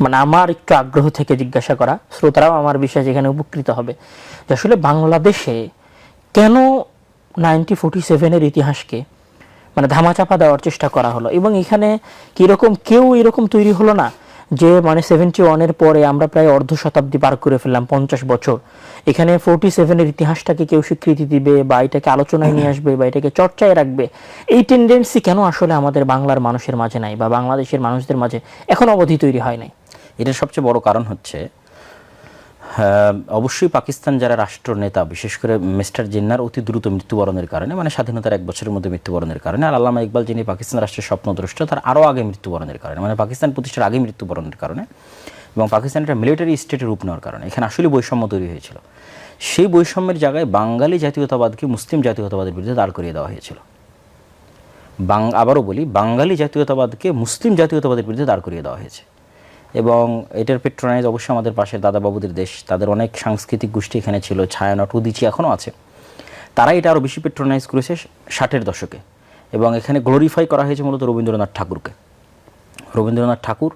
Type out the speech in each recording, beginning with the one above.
মানে আমার একটু আগ্রহ থেকে জিজ্ঞাসা করা, শ্রোতারাও আমার বিষয়ে যেখানে উপকৃত হবে। যে আসলে বাংলাদেশে কেন নাইনটি ফোর্টি সেভেনের ইতিহাসকে মানে ধামাচাপা দেওয়ার চেষ্টা করা হলো? এবং এখানে কীরকম কেউ এরকম তৈরি হলো না যে মানে সেভেন্টি ওয়ানের পরে আমরা প্রায় অর্ধ শতাব্দী পার করে ফেললাম, পঞ্চাশ বছর? এখানে ফোর্টি সেভেনের ইতিহাসটাকে কেউ স্বীকৃতি দিবে বা এটাকে আলোচনায় নিয়ে আসবে বা এটাকে চর্চায় রাখবে? এই টেন্ডেন্সি কেন আসলে আমাদের বাংলার মানুষের মাঝে নাই বা বাংলাদেশের মানুষদের মাঝে এখন অবধি তৈরি হয় নাই? এটার সবচেয়ে বড় কারণ হচ্ছে অবশ্যই পাকিস্তান যারা রাষ্ট্রনেতা, বিশেষ করে মিস্টার জিন্নার অতি দ্রুত মৃত্যুবরণের কারণে মানে স্বাধীনতার এক বছরের মধ্যে মৃত্যুবরণের কারণে, আর আল্লামা ইকবাল যিনি পাকিস্তান রাষ্ট্রের স্বপ্নদ্রষ্ট, তার আরও আগে মৃত্যুবরণের কারণে মানে পাকিস্তান প্রতিষ্ঠার আগে মৃত্যুবরণের কারণে, এবং পাকিস্তান একটা মিলিটারি স্টেটের রূপ নেওয়ার কারণে, এখানে আসলে বৈষম্য তৈরি হয়েছিল। সেই বৈষম্যের জায়গায় বাঙালি জাতীয়তাবাদকে মুসলিম জাতীয়তাবাদের বিরুদ্ধে দাঁড় করিয়ে দেওয়া হয়েছিল। বাং আবারও বলি, বাঙালি জাতীয়তাবাদকে মুসলিম জাতীয়তাবাদের বিরুদ্ধে দাঁড় করিয়ে দেওয়া হয়েছে। এবং এটার পেট্রোনাইজ অবশ্যই আমাদের পাশের দাদাবাবুদের দেশ। তাদের অনেক সাংস্কৃতিক গোষ্ঠী এখানে ছিল ছায়ানট উদিচি এখনও আছে। তারা এটা আরও বেশি পেট্রোনাইজ করেছে ষাটের দশকে এবং এখানে গ্লোরিফাই করা হয়েছে মূলত রবীন্দ্রনাথ ঠাকুরকে। রবীন্দ্রনাথ ঠাকুর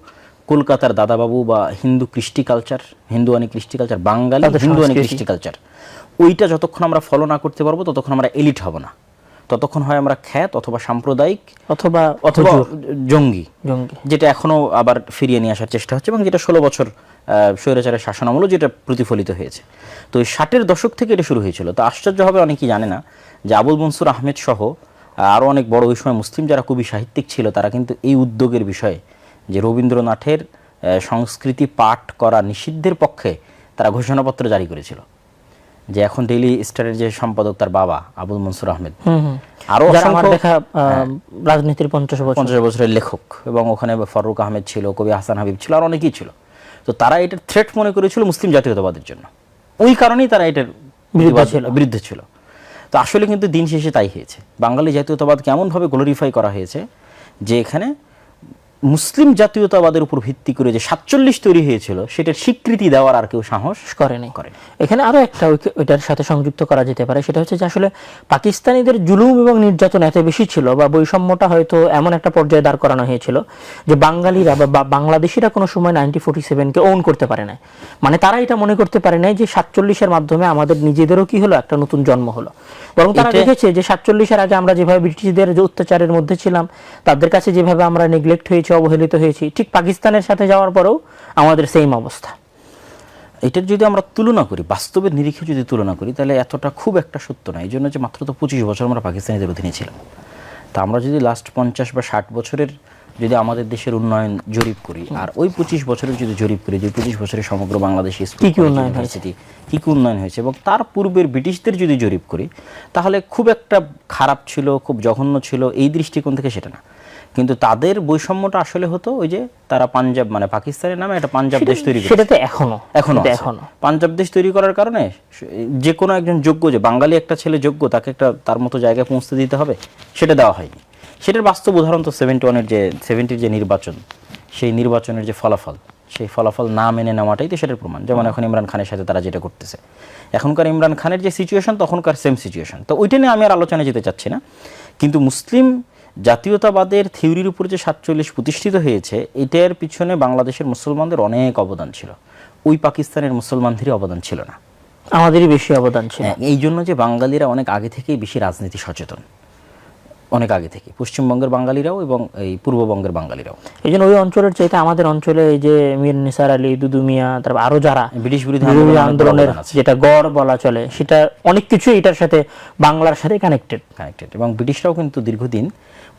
কলকাতার দাদাবাবু বা হিন্দু কৃষ্টি কালচার হিন্দুয়ানি কৃষ্টি কালচার বাঙালি হিন্দুয়ানি কৃষ্টি কালচার ওইটা যতক্ষণ আমরা ফলো না করতে পারব ততক্ষণ আমরা এলিট হব না। ততক্ষণ হয় আমরা খ্যাত অথবা সাম্প্রদায়িক অথবা অথবা জঙ্গি। জঙ্গি। যেটা এখনও আবার ফিরিয়ে নিয়ে আসার চেষ্টা হচ্ছে এবং যেটা ষোলো বছর স্বৈরাচারের শাসনামূলও যেটা প্রতিফলিত হয়েছে। তো এই ষাটের দশক থেকে এটা শুরু হয়েছিল। তো আশ্চর্য হবে অনেকেই জানে না যে আবুল মনসুর আহমেদ সহ আরও অনেক বড় ওই সময় মুসলিম যারা কবি সাহিত্যিক ছিল তারা কিন্তু এই উদ্যোগের বিষয়ে যে রবীন্দ্রনাথের সংস্কৃতি পাঠ করা নিষিদ্ধের পক্ষে তারা ঘোষণাপত্র জারি করেছিল। যে এখন ডেইলি স্টারের যে সম্পাদক তার বাবা আবুল মনসুর আহমেদ। হুম হুম। আরও অসংখ্য- দেখা রাজনীতির পঞ্চাশ বছর। পঞ্চাশ বছরের লেখক এবং ওখানে ফারুক আহমেদ ছিল কবি হাসান হাবিব ছিল আর অনেকেই ছিল। তো তারা এটার থ্রেট মনে করেছিল মুসলিম জাতীয়তাবাদের জন্য। ওই কারণেই তারা এটার বিরুদ্ধে ছিল। বিরুদ্ধে ছিল। তো আসলে কিন্তু দিন শেষে তাই হয়েছে। বাঙালি জাতীয়তাবাদকে এমনভাবে গ্লোরিফাই করা হয়েছে যে এখানে মুসলিম জাতীয়তাবাদের উপর ভিত্তি করে যে সাতচল্লিশ তৈরি হয়েছিল সেটার স্বীকৃতি দেওয়ার আর কেউ সাহস করেনি। করেনি। এখানে আরও একটা ওই- ওইটার সাথে সংযুক্ত করা যেতে পারে সেটা হচ্ছে যে আসলে পাকিস্তানিদের জুলুম এবং নির্যাতন এত বেশি ছিল বা বৈষম্যটা হয়তো এমন একটা পর্যায়ে দাঁড় করানো হয়েছিল যে বাঙালিরা বা বাংলাদেশিরা কোনো সময় নাইনটি ফোর্টি সেভেনকে ওন করতে পারে না মানে তারা এটা মনে করতে পারে নাই যে সাতচল্লিশের মাধ্যমে আমাদের নিজেদেরও কি হলো একটা নতুন জন্ম হলো। বরং তারা দেখেছে যে সাতচল্লিশের আগে আমরা যেভাবে ব্রিটিশদের যে অত্যাচারের মধ্যে ছিলাম তাদের কাছে যেভাবে আমরা নেগলেক্ট হয়েছি অবহেলিত হয়েছি ঠিক পাকিস্তানের সাথে যাওয়ার পরেও আমাদের সেম অবস্থা। এটার যদি আমরা তুলনা করি বাস্তবের নিরিখে যদি তুলনা করি তাহলে এতটা খুব একটা সত্য নয় এই জন্য যে মাত্র তো পঁচিশ বছর আমরা পাকিস্তানিদের অধীনে ছিলাম। তা আমরা যদি লাস্ট পঞ্চাশ বা ষাট বছরের যদি আমাদের দেশের উন্নয়ন জরিপ করি আর ওই পঁচিশ বছরের যদি জরিপ করি যে পঁচিশ বছরের সমগ্র বাংলাদেশে কি কি উন্নয়ন হয়েছে? কি কি উন্নয়ন হয়েছে? এবং তার পূর্বের ব্রিটিশদের যদি জরিপ করি তাহলে খুব একটা খারাপ ছিল খুব জঘন্য ছিল এই দৃষ্টিকোণ থেকে সেটা না। কিন্তু তাদের বৈষম্যটা আসলে হতো ওই যে তারা পাঞ্জাব মানে পাকিস্তানের নামে একটা পাঞ্জাব দেশ তৈরি। সেটাতে এখনও এখনও এখনও। পাঞ্জাব দেশ তৈরি করার কারণে যে কোনো একজন যোগ্য যে বাঙালি একটা ছেলে যোগ্য তাকে একটা তার মতো জায়গায় পৌঁছতে দিতে হবে সেটা দেওয়া হয়নি। সেটার বাস্তব উদাহরণ তো সেভেন্টি ওয়ানের যে সেভেন্টির যে নির্বাচন সেই নির্বাচনের যে ফলাফল সেই ফলাফল না মেনে নেওয়াটাই তো সেটার প্রমাণ। যেমন এখন ইমরান খানের সাথে তারা যেটা করতেছে। এখনকার ইমরান খানের যে সিচুয়েশন তখনকার সেম সিচুয়েশন তো ওইটা নিয়ে আমি আর আলোচনায় যেতে চাচ্ছি না। কিন্তু মুসলিম জাতীয়তাবাদের থিওরির উপর যে সাতচল্লিশ প্রতিষ্ঠিত হয়েছে এটার পিছনে বাংলাদেশের মুসলমানদের অনেক অবদান ছিল। ওই পাকিস্তানের মুসলমানদেরই অবদান ছিল না। আমাদেরই বেশি অবদান ছিল। হ্যাঁ, এই জন্য যে বাঙালিরা অনেক আগে থেকেই বেশি রাজনীতি সচেতন। অনেক আগে থেকে পশ্চিমবঙ্গের বাঙালিরাও এবং এই পূর্ববঙ্গের বাঙালিরাও। এই জন্য ওই অঞ্চলের চাইতে আমাদের অঞ্চলে এই যে মীর নিসার আলী দুদু মিয়া তারপর আরও যারা ব্রিটিশ বিরোধী আন্দোলনের যেটা গড় বলা চলে সেটা অনেক কিছু এটার সাথে বাংলার সাথে কানেক্টেড কানেক্টেড এবং ব্রিটিশরাও কিন্তু দীর্ঘদিন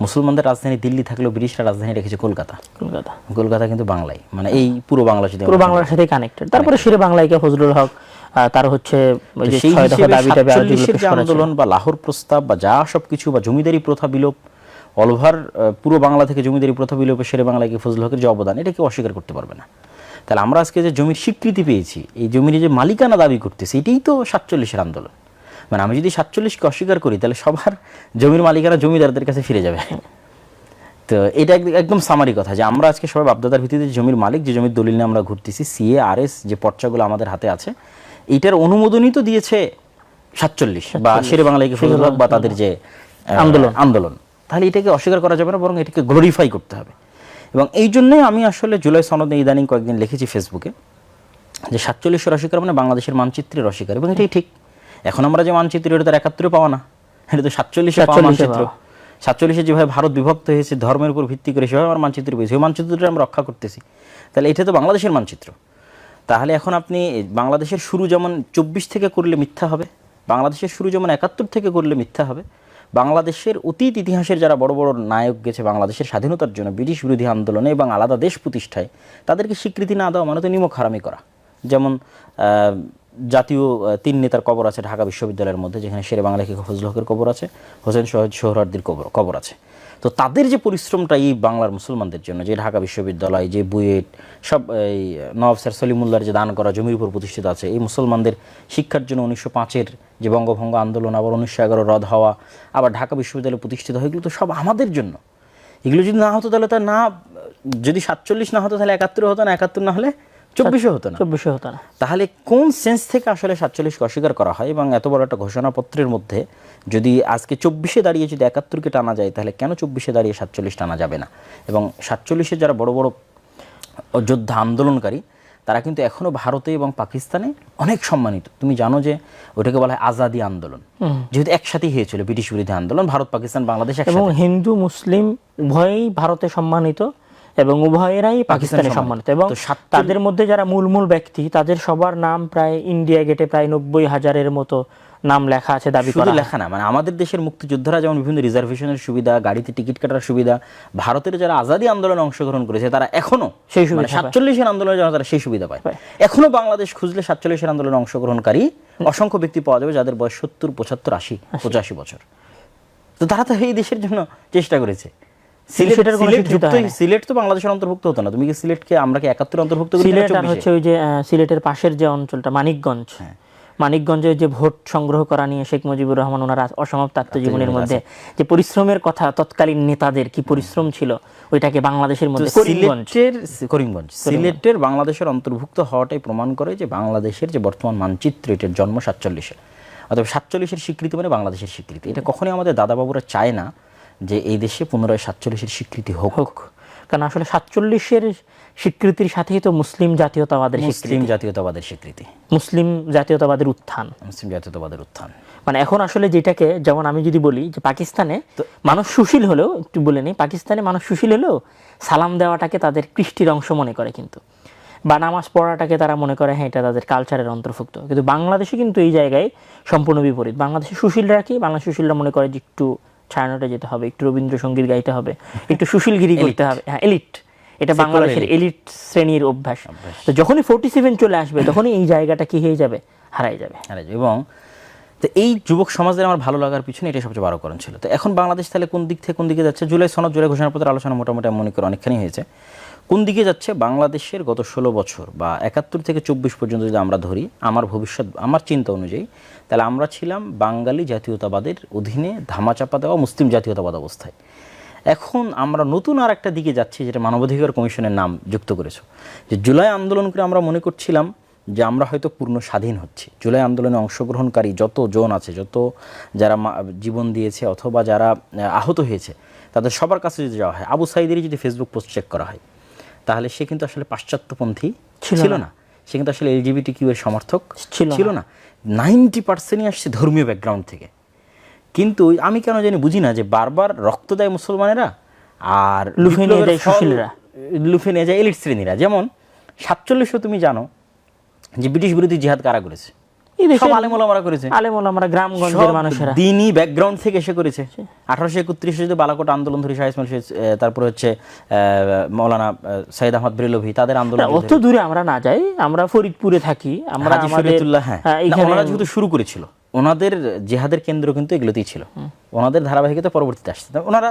মুসলমানদের রাজধানী দিল্লি থাকলেও ব্রিটিশরা রাজধানী রেখেছে কলকাতা। কলকাতা। কলকাতা কিন্তু বাংলায় মানে এই পুরো বাংলা যদি পুরো বাংলার সাথে কানেক্টেড তারপরে শেরে বাংলাইকে ফজলুল হক তার হচ্ছে ওই তো যে সেই ছয় দফা হিসেবে দাবি টাবি আরও যেগুলো 47 পেশ যে করা ছিল। আন্দোলন বা লাহোর প্রস্তাব বা যা সব কিছু বা জমিদারি প্রথা বিলোপ অল ওভার পুরো বাংলা থেকে জমিদারি প্রথা বিলোপে শেরে বাংলায় ফজল হকের যে অবদান এটা কেউ অস্বীকার করতে পারবে না। তাহলে আমরা আজকে যে জমির স্বীকৃতি পেয়েছি এই জমির যে মালিকানা দাবি করতেছি এটাই তো সাতচল্লিশের আন্দোলন। মানে আমি যদি সাতচল্লিশকে অস্বীকার করি তাহলে সবার জমির মালিকানা জমিদারদের কাছে ফিরে যাবে। তো এটা এক- একদম সামারি কথা যে আমরা আজকে সবাই বাপদাদার ভিত্তিতে জমির মালিক যে জমির দলিল নিয়ে আমরা ঘুরতেছি সিএ আর এস যে পর্চাগুলো আমাদের হাতে আছে এইটার অনুমোদনই তো দিয়েছে সাতচল্লিশ বা শেরে বাংলাকে ফজল হক বা তাদের যে আন্দোলন। আন্দোলন। তাহলে এটাকে অস্বীকার করা যাবে না বরং এটাকে গ্লোরিফাই করতে হবে। এবং এই জন্যই আমি আসলে জুলাই সনদে ইদানিং কয়েকদিন লিখেছি ফেসবুকে যে সাতচল্লিশ অস্বীকার মানে বাংলাদেশের মানচিত্রের অস্বীকার এবং এটাই ঠিক। এখন আমরা যে মানচিত্র এটা তার একাত্তরে পাওয়া না। এটা তো সাতচল্লিশে পাওয়া মানচিত্র। সাতচল্লিশে যেভাবে ভারত বিভক্ত হয়েছে ধর্মের উপর ভিত্তি করে সেভাবে আমার মানচিত্র পেয়েছি ওই মানচিত্রটা আমরা রক্ষা করতেছি। তাহলে এটা তো বাংলাদেশের মানচিত্র। তাহলে এখন আপনি বাংলাদেশের শুরু যেমন চব্বিশ থেকে করলে মিথ্যা হবে, বাংলাদেশের শুরু যেমন একাত্তর থেকে করলে মিথ্যা হবে, বাংলাদেশের অতীত ইতিহাসের যারা বড় বড় নায়ক গেছে বাংলাদেশের স্বাধীনতার জন্য, ব্রিটিশ বিরোধী আন্দোলনে এবং আলাদা দেশ প্রতিষ্ঠায়, তাদেরকে স্বীকৃতি না দেওয়া মানে তো নিমক হারামি করা। যেমন জাতীয় তিন নেতার কবর আছে ঢাকা বিশ্ববিদ্যালয়ের মধ্যে, যেখানে শেরে বাংলা লেখক ফজল হকের কবর আছে, হোসেন শহীদ সোহরার্দির কবর কবর আছে। তো তাদের যে পরিশ্রমটা এই বাংলার মুসলমানদের জন্য, যে ঢাকা বিশ্ববিদ্যালয়, যে বুয়েট, সব এই নবাব স্যার সলিমুল্লার যে দান করা জমির উপর প্রতিষ্ঠিত আছে, এই মুসলমানদের শিক্ষার জন্য উনিশশো পাঁচের যে বঙ্গভঙ্গ আন্দোলন, আবার উনিশশো এগারো রদ হওয়া, আবার ঢাকা বিশ্ববিদ্যালয় প্রতিষ্ঠিত হয়, এগুলো তো সব আমাদের জন্য। এগুলো যদি না হতো তাহলে তা না, যদি সাতচল্লিশ না হতো তাহলে একাত্তর হতো না, একাত্তর না হলে চব্বিশে হতো না। চব্বিশে হতো না। তাহলে কোন সেন্স থেকে আসলে সাতচল্লিশকে অস্বীকার করা হয় এবং এত বড় একটা ঘোষণাপত্রের মধ্যে যদি আজকে চব্বিশে দাঁড়িয়ে যদি একাত্তরকে টানা যায় তাহলে কেন চব্বিশে দাঁড়িয়ে সাতচল্লিশ টানা যাবে না? এবং সাতচল্লিশে যারা বড় বড় যোদ্ধা আন্দোলনকারী তারা কিন্তু এখনও ভারতে এবং পাকিস্তানে অনেক সম্মানিত। তুমি জানো যে ওটাকে বলা হয় আজাদি আন্দোলন। যেহেতু একসাথেই হয়েছিল ব্রিটিশ বিরোধী আন্দোলন ভারত পাকিস্তান বাংলাদেশ এবং হিন্দু মুসলিম উভয়ই ভারতে সম্মানিত। এবং উভয়েরাই পাকিস্তানে সম্মানিত। এবং তাদের মধ্যে যারা মূল মূল ব্যক্তি তাদের সবার নাম প্রায় ইন্ডিয়া গেটে প্রায় নব্বই হাজারের মতো নাম লেখা আছে দাবি করা লেখা না মানে আমাদের দেশের মুক্তিযোদ্ধারা যেমন বিভিন্ন রিজার্ভেশনের সুবিধা গাড়িতে টিকিট কাটার সুবিধা ভারতের যারা আজাদি আন্দোলনে অংশগ্রহণ করেছে তারা এখনও সেই সুবিধা মানে সাতচল্লিশের আন্দোলনের জন্য তারা সেই সুবিধা পায়। পায়। এখনও বাংলাদেশ খুঁজলে সাতচল্লিশের আন্দোলনে অংশগ্রহণকারী অসংখ্য ব্যক্তি পাওয়া যাবে যাদের বয়স সত্তর পঁচাত্তর আশি। পঁচাশি বছর। তো তারা তো এই দেশের জন্য চেষ্টা করেছে। সিলেট সিলেট যুক্ত সিলেট তো বাংলাদেশের অন্তর্ভুক্ত হতো না। তুমি কি সিলেটকে আমরা কি একাত্তর অন্তর্ভুক্ত করি সিলেট আর হচ্ছে ওই যে সিলেটের পাশের যে অঞ্চলটা মানিকগঞ্জ। হ্যাঁ। মানিকগঞ্জে যে ভোট সংগ্রহ করা নিয়ে শেখ মুজিবুর রহমান ওনার অসমাপ্ত আত্মজীবনের মধ্যে যে পরিশ্রমের কথা তৎকালীন নেতাদের কি পরিশ্রম ছিল ওইটাকে বাংলাদেশের মধ্যে করিমগঞ্জ। সিলেটের করিমগঞ্জ। সিলেটের বাংলাদেশের অন্তর্ভুক্ত হওয়াটাই প্রমাণ করে যে বাংলাদেশের যে বর্তমান মানচিত্র এটার জন্ম সাতচল্লিশে। অথবা সাতচল্লিশের স্বীকৃতি মানে বাংলাদেশের স্বীকৃতি। এটা কখনোই আমাদের দাদাবাবুরা চায় না। যে এই দেশে পুনরায় সাতচল্লিশের স্বীকৃতি হোক হোক কারণ আসলে সাতচল্লিশের স্বীকৃতির সাথেই তো মুসলিম জাতীয়তাবাদের মুসলিম জাতীয়তাবাদের স্বীকৃতি। মুসলিম জাতীয়তাবাদের উত্থান। মুসলিম জাতীয়তাবাদের উত্থান। মানে এখন আসলে যেটাকে যেমন আমি যদি বলি যে পাকিস্তানে মানুষ সুশীল হলেও একটু বলে নিই পাকিস্তানে মানুষ সুশীল হলেও সালাম দেওয়াটাকে তাদের কৃষ্টির অংশ মনে করে কিন্তু। বা নামাজ পড়াটাকে তারা মনে করে হ্যাঁ এটা তাদের কালচারের অন্তর্ভুক্ত। কিন্তু বাংলাদেশে কিন্তু এই জায়গায় সম্পূর্ণ বিপরীত। বাংলাদেশে সুশীলরা কি? বাংলা সুশীলরা মনে করে যে একটু ছায়ানোটে যেতে হবে একটু রবীন্দ্রসঙ্গীত গাইতে হবে একটু সুশীলগিরি করতে হবে। হ্যাঁ এলিট এটা বাংলাদেশের এলিট শ্রেণির অভ্যাস। তো যখনই ফোর্টি সেভেন চলে আসবে তখনই এই জায়গাটা কি হয়ে যাবে? হারাই যাবে। হারাই যাবে। এবং তো এই যুবক সমাজের আমার ভালো লাগার পিছনে এটা সবচেয়ে বড় কারণ ছিল। তো এখন বাংলাদেশ তাহলে কোন দিক থেকে কোন দিকে যাচ্ছে? জুলাই সনদ জুলাই ঘোষণাপত্রের আলোচনা মোটামুটি মনে করি অনেকখানি হয়েছে। কোন দিকে যাচ্ছে? বাংলাদেশের গত ষোলো বছর বা একাত্তর থেকে চব্বিশ পর্যন্ত যদি আমরা ধরি আমার ভবিষ্যৎ আমার চিন্তা অনুযায়ী তাহলে আমরা ছিলাম বাঙালি জাতীয়তাবাদের অধীনে ধামাচাপা দেওয়া মুসলিম জাতীয়তাবাদ অবস্থায়। এখন আমরা নতুন আর একটা দিকে যাচ্ছি যেটা মানবাধিকার কমিশনের নাম যুক্ত করেছ। যে জুলাই আন্দোলন করে আমরা মনে করছিলাম যে আমরা হয়তো পূর্ণ স্বাধীন হচ্ছি। জুলাই আন্দোলনে অংশগ্রহণকারী যত জন আছে যত যারা জীবন দিয়েছে অথবা যারা আহত হয়েছে তাদের সবার কাছে যদি যাওয়া হয় আবু সাইদেরই যদি ফেসবুক পোস্ট চেক করা হয় তাহলে সে কিন্তু আসলে পাশ্চাত্যপন্থী ছিল না। সে কিন্তু আসলে এলজিবিটি কিউ এর সমর্থক ছিল না। নাইনটি পার্সেন্টই আসছে ধর্মীয় ব্যাকগ্রাউন্ড থেকে। কিন্তু আমি কেন জানি বুঝি না যে বারবার রক্ত দেয় মুসলমানেরা আর লুফে নিয়ে যায় সুশীলরা। লুফে নিয়ে যায় এলিট শ্রেণীরা। যেমন সাতচল্লিশও তুমি জানো যে ব্রিটিশ বিরোধী জিহাদ কারা করেছে? সব আলেমোলামারা করেছে। আলেমন আমরা গ্রামগঞ্জের মানুষেরা। দিনই ব্যাকগ্রাউন্ড থেকে এসে করেছে। আঠারোশো একত্রিশে যদি বালাকোট আন্দোলন ধরি শাহ ইসমাইল তারপরে হচ্ছে মৌলানা আহ, আহমদ ব্রেলভি তাদের আন্দোলন অত দূরে আমরা না যাই। আমরা ফরিদপুরে থাকি। আমরা শরীয়তুল্লাহ হ্যাঁ। ওনারা যেহেতু শুরু করেছিল ওনাদের জেহাদের কেন্দ্র কিন্তু এগুলোতেই ছিল। ওনাদের ধারাবাহিকতা পরবর্তীতে আসছে। ওনারা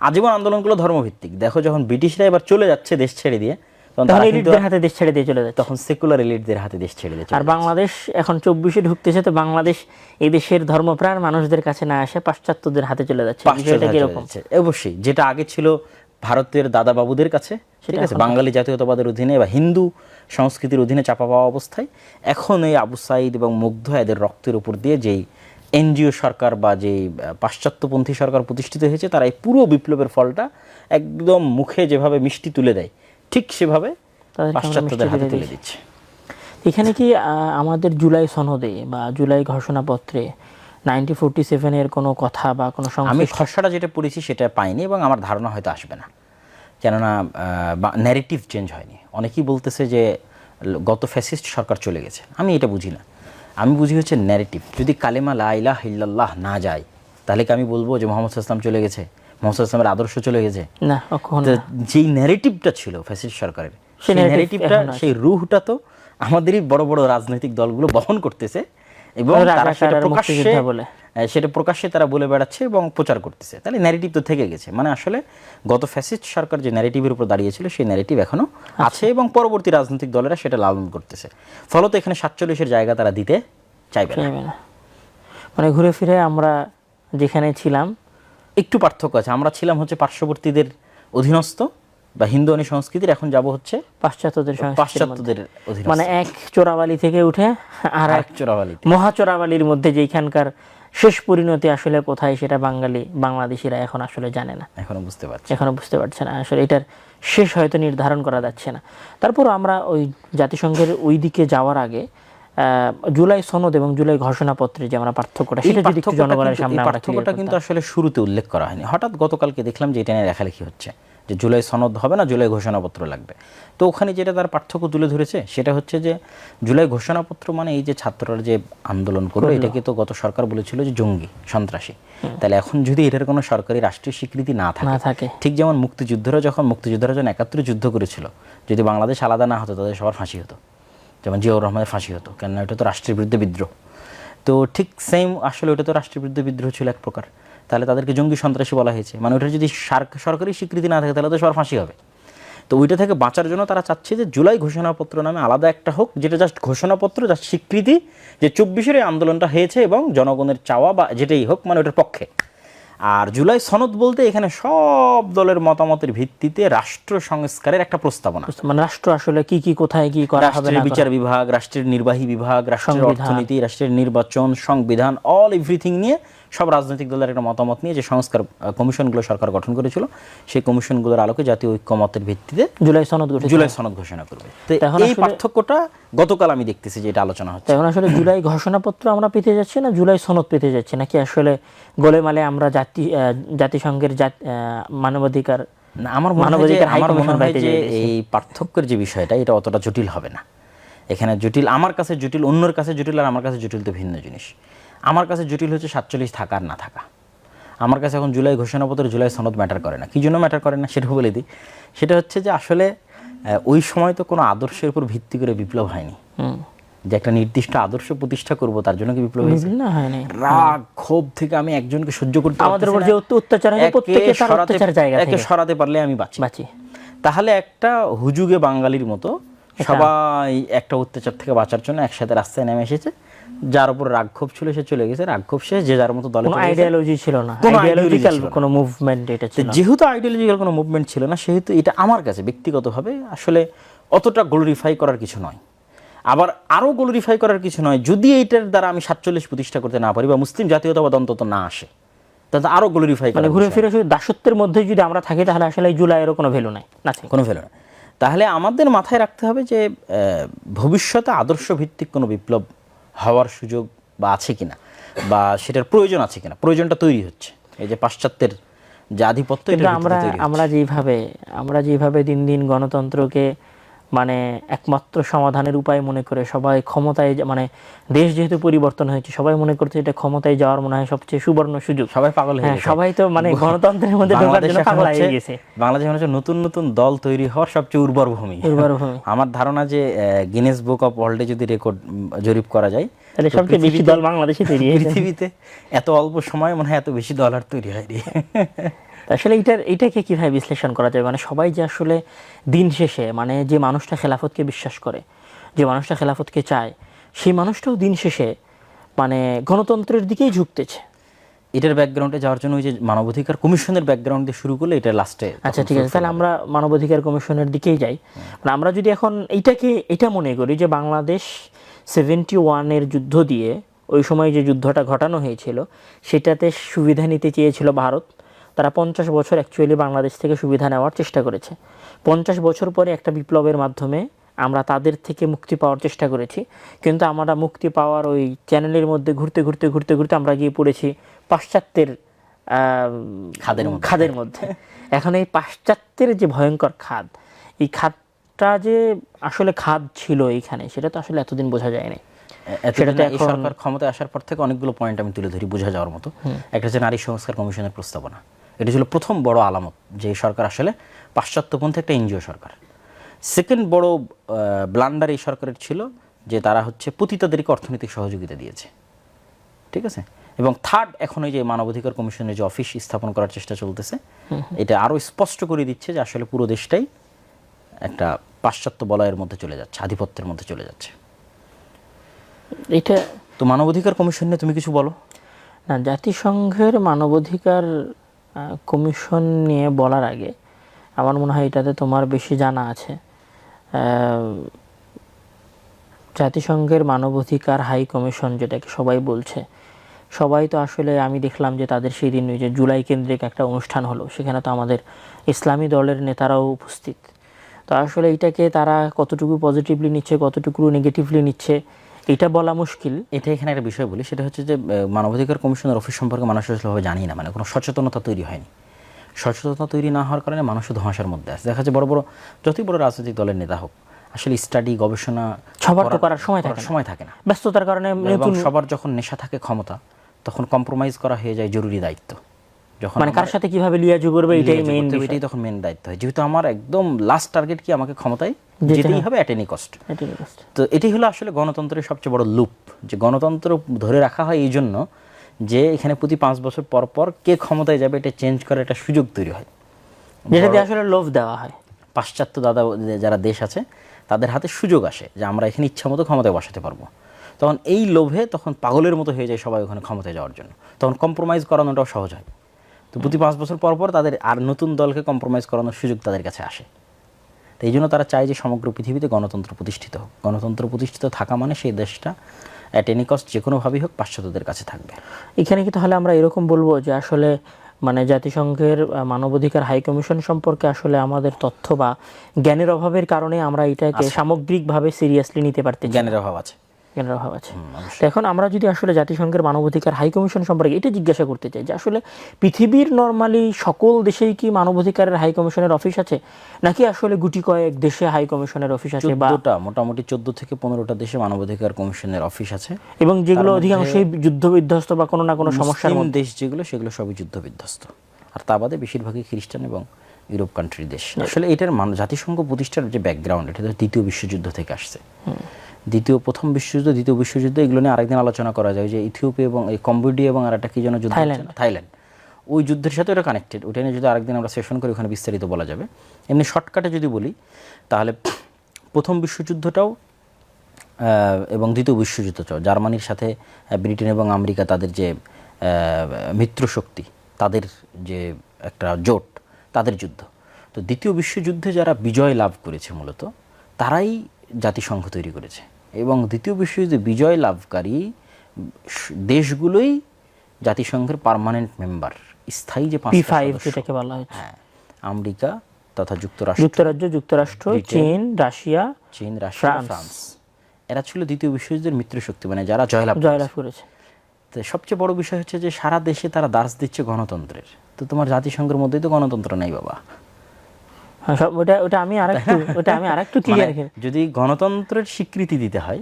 আজীবন আন্দোলনগুলো ধর্মভিত্তিক। দেখো যখন ব্রিটিশরা এবার চলে যাচ্ছে দেশ ছেড়ে দিয়ে তখন তখন তারা কিন্তু এলিটদের হাতে দেশ ছেড়ে দিয়ে চলে যাচ্ছে তখন সেকুলার এলিটদের হাতে দেশ ছেড়ে দিয়ে আর বাংলাদেশ এখন চব্বিশে ঢুকতেছে তো বাংলাদেশ এই দেশের ধর্মপ্রাণ মানুষদের কাছে না আসে পাশ্চাত্যদের হাতে চলে যাচ্ছে। বিষয়টা কীরকম? অবশ্যই যেটা আগে ছিল ভারতের দাদা বাবুদের কাছে ঠিক আছে? বাঙালি জাতীয়তাবাদের অধীনে বা হিন্দু সংস্কৃতির অধীনে চাপা পাওয়া অবস্থায় এখন এই আবু সাইদ এবং মুগ্ধ এদের রক্তের উপর দিয়ে যেই এনজিও সরকার বা যে পাশ্চাত্যপন্থী সরকার প্রতিষ্ঠিত হয়েছে তারা এই পুরো বিপ্লবের ফলটা একদম মুখে যেভাবে মিষ্টি তুলে দেয় ঠিক সেভাবে পাশ্চাত্যদের হাতে তুলে দিচ্ছে। এখানে কি আমাদের জুলাই সনদে বা জুলাই ঘোষণাপত্রে নাইনটি ফোরটি সেভেনের কোনো কথা বা কোনো আমি সংশ্লিষ্ট খসড়া যেটা পড়েছি সেটা পাইনি এবং আমার ধারণা হয়তো আসবে না। কেননা ন্যারেটিভ চেঞ্জ হয়নি। অনেকেই বলতেছে যে গত ফ্যাসিস্ট সরকার চলে গেছে। আমি এটা বুঝি না। আমি বুঝি হচ্ছে ন্যারেটিভ যদি কালেমা লা ইলাহা ইল্লাল্লাহ না যায় তাহলে কি আমি বলব যে মোহাম্মদ ইসলাম চলে গেছে? মোহাম্মদ ইসলামের আদর্শ চলে গেছে। না যেই ন্যারেটিভটা ছিল ফ্যাসিস্ট সরকারের সেই ন্যারেটিভটা সেই রুহটা তো আমাদেরই বড় বড় রাজনৈতিক দলগুলো বহন করতেছে এবং তারা সেটা প্রকাশ্যে বলে। সেটা প্রকাশ্যে তারা বলে বেড়াচ্ছে এবং প্রচার করতেছে। তাহলে ন্যারেটিভ তো থেকে গেছে। মানে আসলে গত ফ্যাসিস্ট সরকার যে ন্যারেটিভের উপর দাঁড়িয়েছিল সেই ন্যারেটিভ এখনও আছে এবং পরবর্তী রাজনৈতিক দলেরা সেটা লালন করতেছে। ফলত এখানে সাতচল্লিশের জায়গা তারা দিতে চাইবে না। মানে ঘুরে ফিরে আমরা যেখানে ছিলাম একটু পার্থক্য আছে। আমরা ছিলাম হচ্ছে পার্শ্ববর্তীদের অধীনস্থ বা হিন্দু আনি সংস্কৃতির এখন যাব হচ্ছে পাশ্চাত্যদের পাশ্চাত্যদের মানে এক চোরাবালি থেকে উঠে আর এক আরেক চোরাবালিতে। মহা চোরাবালির মধ্যে যেখানকার শেষ পরিণতি আসলে কোথায় সেটা বাঙালি বাংলাদেশিরা এখন আসলে জানে না। এখনও বুঝতে পারছে। এখনও বুঝতে পারছে না। আসলে এটার শেষ হয়তো নির্ধারণ করা যাচ্ছে না। তারপর আমরা ওই জাতিসংঘের ওই দিকে যাওয়ার আগে জুলাই সনদ এবং জুলাই ঘোষণাপত্রে যে আমরা পার্থক্যটা সেটা যদি একটু জনগণের সামনে পার্থক্যটা কিন্তু আসলে শুরুতে উল্লেখ করা হয়নি। হঠাৎ গতকালকে দেখলাম যে এটা নিয়ে লেখালেখি হচ্ছে যে জুলাই সনদ হবে না জুলাই ঘোষণাপত্র লাগবে। তো ওখানে যেটা তার পার্থক্য তুলে ধরেছে সেটা হচ্ছে যে জুলাই ঘোষণাপত্র মানে এই যে ছাত্ররা যে আন্দোলন করল এটাকে তো গত সরকার বলেছিল যে জঙ্গি সন্ত্রাসী। তাহলে এখন যদি এটার কোনো সরকারি রাষ্ট্রীয় স্বীকৃতি না থাকে না থাকে। ঠিক যেমন মুক্তিযুদ্ধরা যখন মুক্তিযোদ্ধারা যখন একাত্তরে যুদ্ধ করেছিল যদি বাংলাদেশ আলাদা না হতো তাদের সবার ফাঁসি হতো। যেমন জিয়াউর রহমানের ফাঁসি হতো, কেননা এটা তো রাষ্ট্রের বিরুদ্ধে বিদ্রোহ। তো ঠিক সেম আসলে ওটা তো রাষ্ট্রের বিরুদ্ধে বিদ্রোহ ছিল এক প্রকার। তাহলে তাদেরকে জঙ্গি সন্ত্রাসী বলা হয়েছে। মানে ওটা যদি সার- সরকারি স্বীকৃতি না থাকে, তাহলে তো সবার ফাঁসি হবে। তো ওইটা থেকে বাঁচার জন্য তারা চাচ্ছে যে জুলাই ঘোষণাপত্র নামে আলাদা একটা হোক, যেটা জাস্ট ঘোষণাপত্র জাস্ট স্বীকৃতি যে চব্বিশের আন্দোলনটা হয়েছে এবং জনগণের চাওয়া বা যেটাই হোক মানে ওটার পক্ষে। আর জুলাই সনদ বলতে এখানে সব দলের মতামতের ভিত্তিতে রাষ্ট্র সংস্কারের একটা প্রস্তাবনা। মানে রাষ্ট্র আসলে কি কি কোথায় কি করা হবে না বিচার বিভাগ রাষ্ট্রের নির্বাহী বিভাগ রাষ্ট্রের অর্থনীতি রাষ্ট্রের নির্বাচন সংবিধান অল এভরিথিং নিয়ে সব রাজনৈতিক দলের একটা মতামত নিয়ে যে সংস্কার কমিশনগুলো সরকার গঠন করেছিল সেই কমিশনগুলোর আলোকে জাতীয় ঐক্যমতের ভিত্তিতে জুলাই সনদ জুলাই সনদ ঘোষণা করবে। এখন এই পার্থক্যটা গতকাল আমি দেখতেছি যে এটা আলোচনা হচ্ছে। এখন আসলে জুলাই ঘোষণাপত্র আমরা পেতে যাচ্ছি না জুলাই সনদ পেতে যাচ্ছি? নাকি আসলে গোলেমালে আমরা জাতি জাতিসংঘের মানবাধিকার আমার মানবাধিকার আমার মনে হয় যে এই পার্থক্যের যে বিষয়টা এটা অতটা জটিল হবে না। এখানে জটিল আমার কাছে জটিল অন্যর কাছে জটিল আর আমার কাছে জটিল তো ভিন্ন জিনিস। আমার কাছে জটিল হচ্ছে সাতচল্লিশ থাকা আর না থাকা। আমার কাছে এখন জুলাই ঘোষণাপত্র জুলাই সনদ ম্যাটার করে না। কী জন্য ম্যাটার করে না সেটাও বলে দিই। সেটা হচ্ছে যে আসলে ওই সময় তো কোনো আদর্শের উপর ভিত্তি করে বিপ্লব হয়নি। যে একটা নির্দিষ্ট আদর্শ প্রতিষ্ঠা করব তার জন্য কি বিপ্লব হয়েছে? না হয়নি। রাগ ক্ষোভ থেকে আমি একজনকে সহ্য করতে আমাদের উপর যে অত্যাচার হয়েছে, একে প্রত্যেকে তার অত্যাচার জায়গা থেকে। সরাতে পারলে আমি বাঁচি। বাঁচি। তাহলে একটা হুজুগে বাঙালির মতো সবাই একটা অত্যাচার থেকে বাঁচার জন্য একসাথে রাস্তায় নেমে এসেছে। যার উপর রাগক্ষোভ ছিল সে চলে গেছে। রাগক্ষোভ শেষ যে যার মতো দলে কোনো চলে আইডিয়োলজি ছিল না। কোনো না। কোনো মুভমেন্ট এটা ছিল যেহেতু আইডিয়োলজিক্যাল কোনো মুভমেন্ট ছিল না সেহেতু এটা আমার কাছে ব্যক্তিগতভাবে আসলে অতটা গ্লোরিফাই করার কিছু নয়। আবার আরও গ্লোরিফাই করার কিছু নয় যদি এইটার দ্বারা আমি সাতচল্লিশ প্রতিষ্ঠা করতে না পারি বা মুসলিম জাতীয়তাবাদ অন্তত না আসে তাহলে আরও গ্লোরিফাই মানে ঘুরে ফিরে শুধু দাসত্বের মধ্যে যদি আমরা থাকি তাহলে আসলে এই জুলাইয়েরও কোনো ভ্যালু নাই। না কোনো ভ্যালু নাই। তাহলে আমাদের মাথায় রাখতে হবে যে ভবিষ্যতে আদর্শ ভিত্তিক কোনো বিপ্লব হওয়ার সুযোগ বা আছে কিনা বা সেটার প্রয়োজন আছে কিনা প্রয়োজনটা তৈরি হচ্ছে। এই যে পাশ্চাত্যের যে আধিপত্য আমরা আমরা যেভাবে আমরা যেভাবে দিন দিন গণতন্ত্রকে মানে একমাত্র সমাধানের উপায় মনে করে সবাই ক্ষমতায় মানে দেশ যেহেতু পরিবর্তন হয়েছে সবাই মনে করছে এটা ক্ষমতায় যাওয়ার মনে হয় সবচেয়ে সুবর্ণ সুযোগ। সবাই পাগল হয়ে সবাই তো মানে গণতন্ত্রের মধ্যে ঢোকার বাংলাদেশ জন্য পাগল হয়ে হচ্ছে- গেছে। বাংলাদেশ এখন নতুন নতুন দল তৈরি হওয়ার সবচেয়ে উর্বর ভূমি। উর্বর ভূমি। আমার ধারণা যে গিনেস বুক অফ ওয়ার্ল্ডে যদি রেকর্ড জরিপ করা যায় তাহলে সবচেয়ে বেশি দল বাংলাদেশে তৈরি পৃথিবীতে এত অল্প সময় মনে হয় এত বেশি দল আর তৈরি হয়নি। আসলে এটার এটাকে কীভাবে বিশ্লেষণ করা যায়? মানে সবাই যে আসলে দিন শেষে মানে যে মানুষটা খেলাফতকে বিশ্বাস করে যে মানুষটা খেলাফতকে চায় সেই মানুষটাও দিন শেষে মানে গণতন্ত্রের দিকেই ঝুঁকতেছে। এটার ব্যাকগ্রাউন্ডে যাওয়ার জন্য ওই যে মানবাধিকার কমিশনের ব্যাকগ্রাউন্ড দিয়ে শুরু করলে এটা লাস্টে আচ্ছা ঠিক আছে। তাহলে আমরা মানবাধিকার কমিশনের দিকেই যাই। মানে আমরা যদি এখন এইটাকে এটা মনে করি যে বাংলাদেশ সেভেন্টি ওয়ানের যুদ্ধ দিয়ে ওই সময় যে যুদ্ধটা ঘটানো হয়েছিল সেটাতে সুবিধা নিতে চেয়েছিল ভারত। তারা পঞ্চাশ বছর অ্যাকচুয়ালি বাংলাদেশ থেকে সুবিধা নেওয়ার চেষ্টা করেছে। পঞ্চাশ বছর পরে একটা বিপ্লবের মাধ্যমে আমরা তাদের থেকে মুক্তি পাওয়ার চেষ্টা করেছি। কিন্তু আমরা মুক্তি পাওয়ার ওই চ্যানেলের মধ্যে ঘুরতে ঘুরতে ঘুরতে ঘুরতে আমরা গিয়ে পড়েছি পাশ্চাত্যের খাদের। খাদের মধ্যে। এখন এই পাশ্চাত্যের যে ভয়ঙ্কর খাদ এই খাদটা যে আসলে খাদ ছিল এইখানে সেটা তো আসলে এতদিন বোঝা যায়নি। এই এখন- সরকার ক্ষমতায় আসার পর থেকে অনেকগুলো পয়েন্ট আমি তুলে ধরি বোঝা যাওয়ার মতো। একটা হচ্ছে নারী সংস্কার কমিশনের প্রস্তাবনা। এটা ছিল প্রথম বড় আলামত যে এই সরকার আসলে পাশ্চাত্যপন্থী একটা এনজিও সরকার। সেকেন্ড বড় ব্লান্ডার এই সরকারের ছিল যে তারা হচ্ছে পতিতাদেরকে অর্থনৈতিক সহযোগিতা দিয়েছে। ঠিক আছে? এবং থার্ড এখন ওই যে মানবাধিকার কমিশনের যে অফিস স্থাপন করার চেষ্টা চলতেছে এটা আরও স্পষ্ট করে দিচ্ছে যে আসলে পুরো দেশটাই একটা পাশ্চাত্য বলয়ের মধ্যে চলে যাচ্ছে আধিপত্যের মধ্যে চলে যাচ্ছে। এটা তো মানবাধিকার কমিশন নিয়ে তুমি কিছু বলো। না জাতিসংঘের মানবাধিকার কমিশন নিয়ে বলার আগে আমার মনে হয় এটাতে তোমার বেশি জানা আছে। জাতিসংঘের মানবাধিকার হাই কমিশন যেটাকে সবাই বলছে, সবাই তো আসলে আমি দেখলাম যে তাদের সেই দিন ওই যে জুলাই কেন্দ্রিক একটা অনুষ্ঠান হলো, সেখানে তো আমাদের ইসলামী দলের নেতারাও উপস্থিত। তো আসলে এটাকে তারা কতটুকু পজিটিভলি নিচ্ছে, কতটুকু নেগেটিভলি নিচ্ছে এটা বলা মুশকিল। এটা এখানে একটা বিষয় বলি সেটা হচ্ছে যে মানবাধিকার কমিশনের অফিস সম্পর্কে মানুষ আসলেভাবে জানি না মানে কোনো সচেতনতা তৈরি হয়নি। সচেতনতা তৈরি না হওয়ার কারণে মানুষ ধোঁয়াশার মধ্যে আছে। দেখা যাচ্ছে বড় বড় যতই বড় রাজনৈতিক দলের নেতা হোক আসলে স্টাডি গবেষণা সবার তো করার সময় থাকে সময় থাকে না। ব্যস্ততার কারণে সবার যখন নেশা থাকে ক্ষমতা তখন কম্প্রোমাইজ করা হয়ে যায় জরুরি দায়িত্ব। যখন মানে কার সাথে কীভাবে লিয়াজু করবে এটাই মেইন এটাই তখন মেন দায়িত্ব হয়। যেহেতু আমার একদম লাস্ট টার্গেট কি আমাকে ক্ষমতায় যেতেই হবে। অ্যাট এনি কস্ট তো এটি হলো আসলে গণতন্ত্রের সবচেয়ে বড় লুপ যে গণতন্ত্র ধরে রাখা হয় এই জন্য যে এখানে প্রতি পাঁচ বছর পর পর কে ক্ষমতায় যাবে এটা চেঞ্জ করার একটা সুযোগ তৈরি হয়। যেটা দিয়ে আসলে লোভ দেওয়া হয়। পাশ্চাত্য দাদা যারা দেশ আছে তাদের হাতে সুযোগ আসে যে আমরা এখানে ইচ্ছা মতো ক্ষমতায় বসাতে পারব। তখন এই লোভে তখন পাগলের মতো হয়ে যায় সবাই ওখানে ক্ষমতায় যাওয়ার জন্য। তখন কম্প্রোমাইজ করানোটাও সহজ হয়। তো প্রতি পাঁচ বছর পর পর তাদের আর নতুন দলকে কম্প্রোমাইজ করানোর সুযোগ তাদের কাছে আসে। তো এই জন্য তারা চায় যে সমগ্র পৃথিবীতে গণতন্ত্র প্রতিষ্ঠিত হোক। গণতন্ত্র প্রতিষ্ঠিত থাকা মানে সেই দেশটা অ্যাট এনি কস্ট যে কোনোভাবেই হোক পাশ্চাত্যদের কাছে থাকবে। এখানে কি তাহলে আমরা এরকম বলব যে আসলে মানে জাতিসংঘের মানবাধিকার হাই কমিশন সম্পর্কে আসলে আমাদের তথ্য বা জ্ঞানের অভাবের কারণে আমরা এটাকে সামগ্রিকভাবে সিরিয়াসলি নিতে পারতে জ্ঞানের অভাব আছে। জ্ঞানের অভাব আছে। এখন আমরা যদি আসলে জাতিসংঘের মানবাধিকার হাই কমিশন সম্পর্কে এটা জিজ্ঞাসা করতে চাই যে আসলে পৃথিবীর নর্মালি সকল দেশেই কি মানবাধিকারের হাই কমিশনের অফিস আছে? নাকি আসলে গুটি কয়েক দেশে হাই কমিশনের অফিস আছে বা মোটামুটি চোদ্দ থেকে পনেরোটা দেশে মানবাধিকার কমিশনের অফিস আছে। এবং যেগুলো অধিকাংশই যুদ্ধ বিধ্বস্ত বা কোনো না কোনো সমস্যার দেশ যেগুলো সেগুলো সবই যুদ্ধ বিধ্বস্ত আর তা বাদে বেশিরভাগই খ্রিস্টান এবং ইউরোপ কান্ট্রির দেশ। আসলে এটার জাতিসংঘ প্রতিষ্ঠার যে ব্যাকগ্রাউন্ড এটা দ্বিতীয় বিশ্বযুদ্ধ থেকে আসছে। দ্বিতীয় প্রথম বিশ্বযুদ্ধ দ্বিতীয় বিশ্বযুদ্ধ এগুলো নিয়ে আরেকদিন আলোচনা করা যায়। যে ইথিওপিয়া এবং এই কম্বোডিয়া এবং আর একটা কি যেন যুদ্ধ থাইল্যান্ড। ওই যুদ্ধের সাথে ওটা কানেক্টেড ওটা নিয়ে যদি আরেকদিন আমরা সেশন করি ওখানে বিস্তারিত বলা যাবে। এমনি শর্টকাটে যদি বলি তাহলে প্রথম বিশ্বযুদ্ধটাও এবং দ্বিতীয় বিশ্বযুদ্ধটাও জার্মানির সাথে ব্রিটেন এবং আমেরিকা তাদের যে মিত্র শক্তি তাদের যে একটা জোট তাদের যুদ্ধ। তো দ্বিতীয় বিশ্বযুদ্ধে যারা বিজয় লাভ করেছে মূলত তারাই জাতিসংঘ তৈরি করেছে। এবং দ্বিতীয় বিশ্বযুদ্ধে বিজয় লাভকারী দেশগুলোই জাতিসংঘের পার্মানেন্ট মেম্বার স্থায়ী যে পি ফাইভ যেটাকে বলা হচ্ছে হ্যাঁ আমেরিকা তথা যুক্তরাষ্ট্র। যুক্তরাজ্য যুক্তরাষ্ট্র চীন রাশিয়া চীন রাশিয়া ফ্রান্স। এরা ছিল দ্বিতীয় বিশ্বযুদ্ধের মিত্র শক্তি মানে যারা জয়লাভ জয়লাভ করেছে। তো সবচেয়ে বড় বিষয় হচ্ছে যে সারা দেশে তারা দাস দিচ্ছে গণতন্ত্রের। তো তোমার জাতিসংঘের মধ্যেই তো গণতন্ত্র নেই বাবা। হ্যাঁ, সব- ওটা ওটা আমি আরেকটু ওটা আমি আরেকটু ক্লিয়ার মানে যদি গণতন্ত্রের স্বীকৃতি দিতে হয়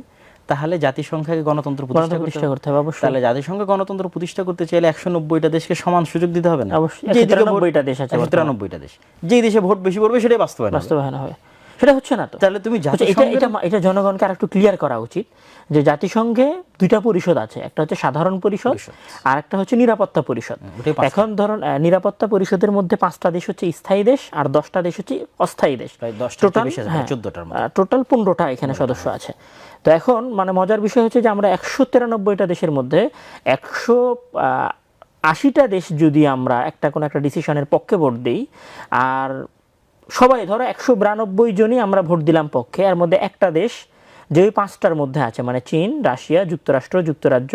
তাহলে জাতিসংঘকে গণতন্ত্র প্রতিষ্ঠা করতে হবে। অবশ্যই। তাহলে জাতিসংঘ গণতন্ত্র প্রতিষ্ঠা করতে চাইলে একশো নব্বইটা দেশকে সমান সুযোগ দিতে হবে না? অবশ্যই। যেদিকে ভোট- 193 দেশ আছে তিরানব্বইটা দেশ। যেই দেশে ভোট বেশি পড়বে সেটাই বাস্তবায়ন হবে। বাস্তবায়ন হবে। সেটা হচ্ছে না তো। তাহলে তুমি এটা এটা এটা জনগণকে আর একটু ক্লিয়ার করা উচিত যে জাতিসংঘে দুইটা পরিষদ আছে একটা হচ্ছে সাধারণ পরিষদ আর একটা হচ্ছে নিরাপত্তা পরিষদ। এখন ধরুন নিরাপত্তা পরিষদের মধ্যে পাঁচটা দেশ হচ্ছে স্থায়ী দেশ আর দশটা দেশ হচ্ছে অস্থায়ী দেশ। টোটাল হ্যাঁ টোটাল পনেরোটা এখানে সদস্য আছে। তো এখন মানে মজার বিষয় হচ্ছে যে আমরা একশো তিরানব্বইটা দেশের মধ্যে একশো আশিটা দেশ যদি আমরা একটা কোনো একটা ডিসিশনের পক্ষে ভোট দিই আর সবাই ধরো একশো বিরানব্বই জনই আমরা ভোট দিলাম পক্ষে এর মধ্যে একটা দেশ যে ওই পাঁচটার মধ্যে আছে মানে চীন রাশিয়া যুক্তরাষ্ট্র যুক্তরাজ্য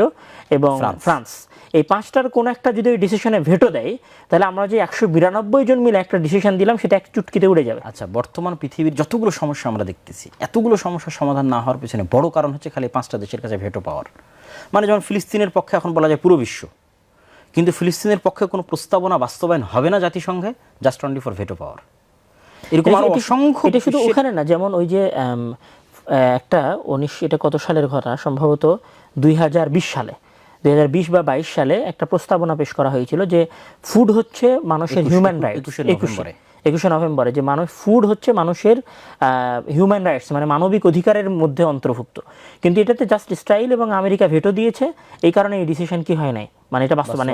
এবং ফ্রান্স। এই পাঁচটার কোন একটা যদি ওই ডিসিশনে ভেটো দেয় তাহলে আমরা যে একশো বিরানব্বই জন মিলে একটা ডিসিশন দিলাম সেটা এক চুটকিতে উড়ে যাবে। আচ্ছা বর্তমান পৃথিবীর যতগুলো সমস্যা আমরা দেখতেছি এতগুলো সমস্যার সমাধান না হওয়ার পেছনে বড় কারণ হচ্ছে খালি পাঁচটা দেশের কাছে ভেটো পাওয়ার। মানে যেমন ফিলিস্তিনের পক্ষে এখন বলা যায় পুরো বিশ্ব। কিন্তু ফিলিস্তিনের পক্ষে কোনো প্রস্তাবনা বাস্তবায়ন হবে না জাতিসংঘে just only for veto power এরকম অসংখ্য এটা শুধু ওখানে না যেমন ওই যে একটা উনিশ এটা কত সালের ঘটনা? সম্ভবত দুই হাজার বিশ সালে। দুই হাজার বিশ বা বাইশ সালে একটা প্রস্তাবনা পেশ করা হয়েছিল যে ফুড হচ্ছে মানুষের হিউম্যান রাইটস একুশে নভেম্বরে। একুশে নভেম্বরে যে মানুষ ফুড হচ্ছে মানুষের হিউম্যান রাইটস মানে মানবিক অধিকারের মধ্যে অন্তর্ভুক্ত। কিন্তু এটাতে জাস্ট ইসরায়েল এবং আমেরিকা ভেটো দিয়েছে এই কারণে এই ডিসিশন কি হয় নাই? মানে এটা বাস্তব মানে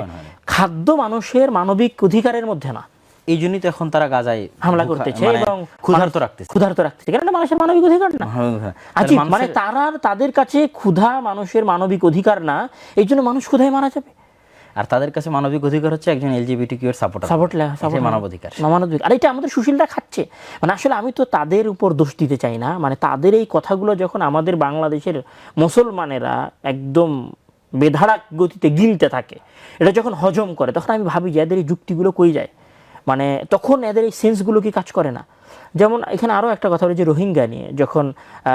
খাদ্য মানুষের মানবিক অধিকারের মধ্যে না। এই জন্যই তো এখন তারা গাজায় হামলা করতেছে মানে এবং ক্ষুধার্ত রাখতেছে। ক্ষুধার্ত রাখতেছে। কেন মানুষের মানবিক অধিকার না। মানুষের- মানে তারা তাদের কাছে ক্ষুধা মানুষের মানবিক অধিকার না এই জন্য মানুষ ক্ষুধায় মারা যাবে। আর তাদের কাছে মানবিক অধিকার হচ্ছে একজন এলজিবিটি কিউ এর সাপোর্টার সাপোর্ট সাপোর্ট মানবাধিকার। মানবিক আর এটা আমাদের সুশীলরা খাচ্ছে। মানে আসলে আমি তো তাদের উপর দোষ দিতে চাই না। মানে তাদের এই কথাগুলো যখন আমাদের বাংলাদেশের মুসলমানেরা একদম বেধারাক গতিতে গিলতে থাকে এটা যখন হজম করে তখন আমি ভাবি যে এদের এই যুক্তিগুলো কই যায়? মানে তখন এদের এই সেন্সগুলো কি কাজ করে না? যেমন এখানে আরও একটা কথা হলো যে রোহিঙ্গা নিয়ে যখন